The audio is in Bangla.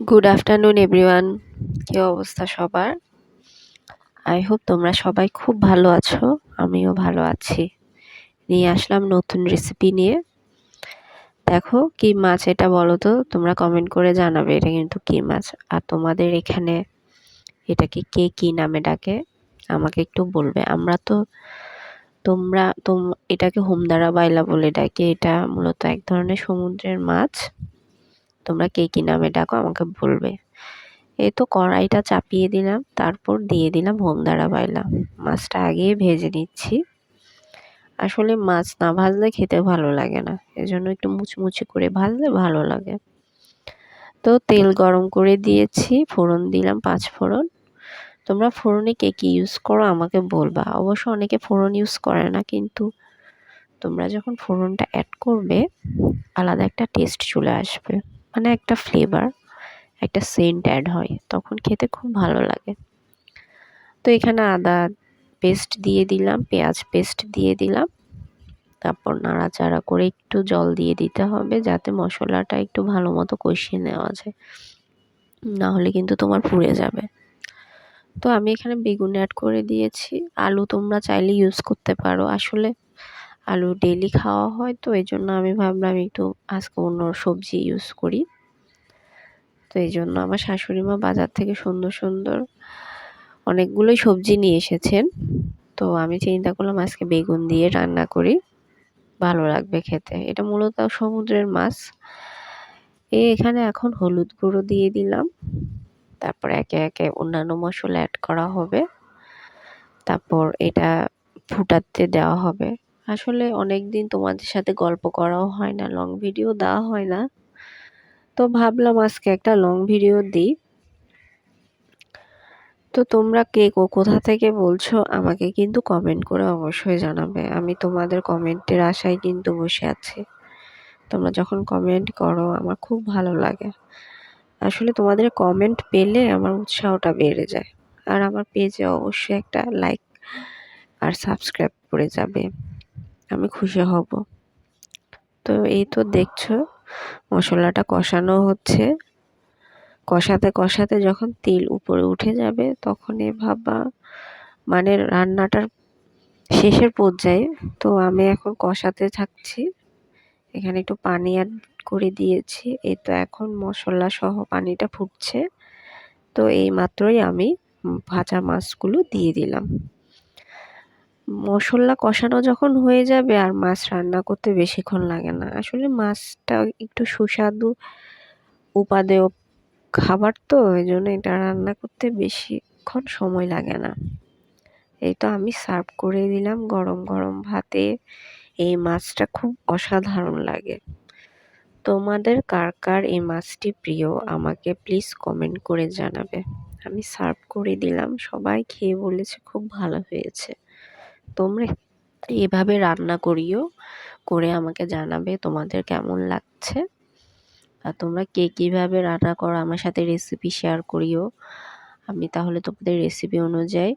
গুড আফটারনুন এভরিওয়ান কি অবস্থা সবার? আই হোপ তোমরা সবাই খুব ভালো আছো, আমিও ভালো আছি। নিয়ে আসলাম নতুন রেসিপি নিয়ে। দেখো কি মাছ এটা বলো তো, তোমরা কমেন্ট করে জানাবে এটা কিন্তু কি মাছ। আর তোমাদের এখানে এটাকে কে কি নামে ডাকে, আমাকে একটু বলবে। আমরা তো তোমরা, তোম, এটাকে হোমদারা বাইলা বলে ডাকে। এটা মূলত এক ধরনের সমুদ্রের মাছ। তোমরা কে কী নামে ডাকো, আমাকে বলবে। এই তো কড়াইটা চাপিয়ে দিলাম, তারপর দিয়ে দিলাম হোমদারা বাইলা মাছটা আগেই ভেজে নিচ্ছি। আসলে মাছ না ভাজলে খেতে ভালো লাগে না, এজন্য একটু মুচমুচে করে ভাজলে ভালো লাগে। তো তেল গরম করে দিয়েছি, ফোড়ন দিলাম পাঁচ ফোড়ন। তোমরা ফোড়নে কে কী ইউজ করো আমাকে বলবা। অবশ্য অনেকে ফোড়ন ইউজ করে না, কিন্তু তোমরা যখন ফোড়নটা অ্যাড করবে, আলাদা একটা টেস্ট চলে আসবে। মানে একটা ফ্লেভার একটা সেন্ট অ্যাড হয়, তখন খেতে খুব ভালো লাগে। তো এখানে আদা পেস্ট দিয়ে দিলাম, পেঁয়াজ পেস্ট দিয়ে দিলাম। তারপর নাড়াচাড়া করে একটু জল দিয়ে দিতে হবে, যাতে মশলাটা একটু ভালো মতো কষিয়ে নেওয়া যায়। না হলে কিন্তু তোমার পুড়ে যাবে। তো আমি এখানে বেগুন অ্যাড করে দিয়েছি। আলু তোমরা চাইলে ইউজ করতে পারো। আসলে আলু ডেলি খাওয়া হয়, তো এই জন্য আমি ভাবলাম একটু আজকে অন্য সবজি ইউজ করি। তো এই জন্য আমার শাশুড়ি মা বাজার থেকে সুন্দর সুন্দর অনেকগুলোই সবজি নিয়ে এসেছেন। তো আমি চিন্তা করলাম আজকে বেগুন দিয়ে রান্না করি, ভালো লাগবে খেতে। এটা মূলত সমুদ্রের মাছ। এ এখানে এখন হলুদ গুঁড়ো দিয়ে দিলাম। তারপর একে একে অন্যান্য মশলা অ্যাড করা হবে। তারপর এটা ফুটাতে দেওয়া হবে। আসলে অনেক দিন তোমাদের সাথে গল্প করাও হয় না লং ভিডিও দেওয়া হয় না। তো ভাবলাম আজকে একটা লং ভিডিও দিই। তো তোমরা কে কোথা থেকে বলছো আমাকে কিন্তু কমেন্ট করে অবশ্যই জানাবে। আমি তোমাদের কমেন্টের আশায় কিন্তু বসে আছি। তোমরা যখন কমেন্ট করো, আমার খুব ভালো লাগে। আসলে তোমাদের কমেন্ট পেলে আমার উৎসাহটা বেড়ে যায়। আর আমার পেজে অবশ্যই একটা লাইক আর সাবস্ক্রাইব করে যাবে। আমি খুশি হব। তো এই তো দেখছ, মশলাটা কষানো হচ্ছে। কষাতে কষাতে যখন তেল উপরে উঠে যাবে তখন এ ভাবা মানে রান্নাটার শেষের পর্যায়ে, তো আমি এখন কষাতে থাকছি। এখানে একটু পানি অ্যাড করে দিয়েছি। এই তো এখন মশলা সহ পানিটা ফুটছে। তো এই মাত্রই আমি ভাজা মাছগুলো দিয়ে দিলাম। মশলা কষানো যখন হয়ে যাবে আর মাছ রান্না করতে বেশিক্ষণ লাগে না। আসলে মাছটা একটু সুস্বাদু উপাদেয় খাবার তো, ওই জন্য এটা রান্না করতে বেশিক্ষণ সময় লাগে না। এই তো আমি সার্ভ করে দিলাম গরম গরম ভাতে। এই মাছটা খুব অসাধারণ লাগে। তোমাদের কার কার এই মাছটি প্রিয় আমাকে প্লিজ কমেন্ট করে জানাবে। আমি সার্ভ করে দিলাম, সবাই খেয়ে বলেছে খুব ভালো হয়েছে। তোমরা এভাবে রান্না করিও, করে আমাকে জানাবে তোমাদের কেমন লাগছে। আর তোমরা কে কীভাবে রান্না করো, আমার সাথে রেসিপি শেয়ার করিও। আমি তাহলে তোমাদের রেসিপি অনুযায়ী